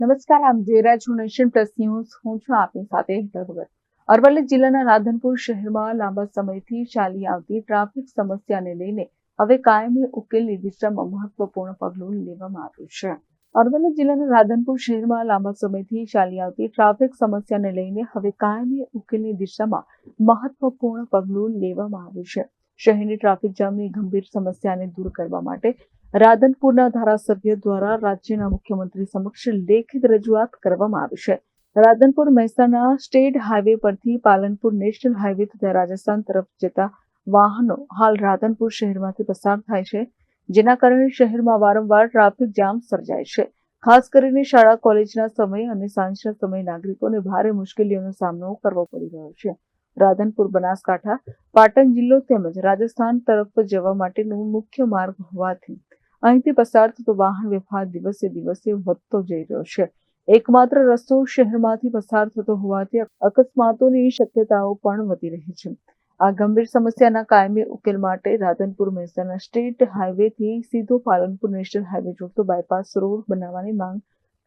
નમસ્કાર આપ જોઈ રહ્યા છો નેશન પ્લસ ન્યૂઝ. હું છું આપની સાથે હેતલ અરવલ્લી જિલ્લાના રાધનપુર શહેરમાં લાંબા સમયથી ચાલી આવતી ટ્રાફિક સમસ્યાને લઈને હવે કાયમી ઉકેલની દિશામાં મહત્વપૂર્ણ પગલું લેવામાં આવ્યું છે. અરવલ્લી જિલ્લાના રાધનપુર શહેરમાં લાંબા સમયથી ચાલી આવતી ટ્રાફિક સમસ્યાને લઈને હવે કાયમી ઉકેલની દિશામાં મહત્વપૂર્ણ પગલું લેવામાં આવ્યું છે. શહેરની ટ્રાફિક જામની ગંભીર સમસ્યાને દૂર કરવા માટે રાધનપુરના ધારાસભ્ય દ્વારા રાજ્યના મુખ્યમંત્રી સમક્ષ લેખિત રજૂઆત કરવામાં આવી છે. રાધનપુર મહેસાણા સ્ટેટ હાઈવે પરથી પાલનપુર નેશનલ હાઈવે તથા રાજસ્થાન તરફ જતા વાહનો હાલ રાધનપુર શહેરમાંથી પસાર થાય છે, જેના કારણે શહેરમાં વારંવાર ટ્રાફિક જામ સર્જાય છે. ખાસ કરીને શાળા, કોલેજના સમય અને સાંજના સમયે નાગરિકોને ભારે મુશ્કેલીઓનો સામનો કરવો પડી રહ્યો છે. રાધનપુર બનાસકાંઠા, પાટણ જિલ્લો તેમજ રાજસ્થાન તરફ જવા માટેનું મુખ્ય માર્ગ હોવાથી અહીંથી પસાર થતો વાહન વ્યવહાર દિવસે દિવસે વધતો જઈ રહ્યો છે. એકમાત્ર રસ્તો શહેરમાંથી પસાર થતો હોવાથી અકસ્માતોની શક્યતાઓ પણ વધી રહી છે. આ ગંભીર સમસ્યાના કાયમી ઉકેલ માટે રાધનપુર મહેસાણા સ્ટેટ હાઈવેથી સીધો પાલનપુર નેશનલ હાઈવે જોડતો બાયપાસ રોડ બનાવવાની માંગ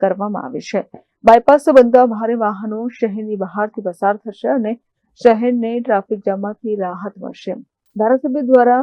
કરવામાં આવી છે. બાયપાસ બનતા ભારે વાહનો શહેરની બહારથી પસાર થશે અને શહેરને ટ્રાફિક જામમાંથી રાહત મળશે. ધારાસભ્ય દ્વારા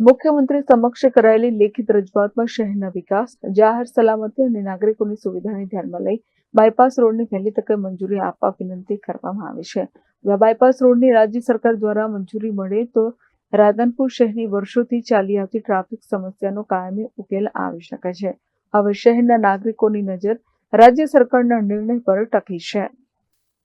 મુખ્યમંત્રી સમક્ષ કરાયેલી લેખિત રજૂઆતમાં શહેરના વિકાસ, જાહેર સલામતી અને નાગરિકોની સુવિધાને ધ્યાનમાં લઈ બાયપાસ રોડની વહેલી તકે મંજૂરી આપવા વિનંતી કરવામાં આવી છે. જો બાયપાસ રોડની રાજ્ય સરકાર દ્વારા મંજૂરી મળે તો રાધનપુર શહેરની વર્ષોથી ચાલી આવતી ટ્રાફિક સમસ્યાનો કાયમી ઉકેલ આવી શકે છે. હવે શહેરના નાગરિકોની નજર રાજ્ય સરકારના નિર્ણય પર ટકી છે.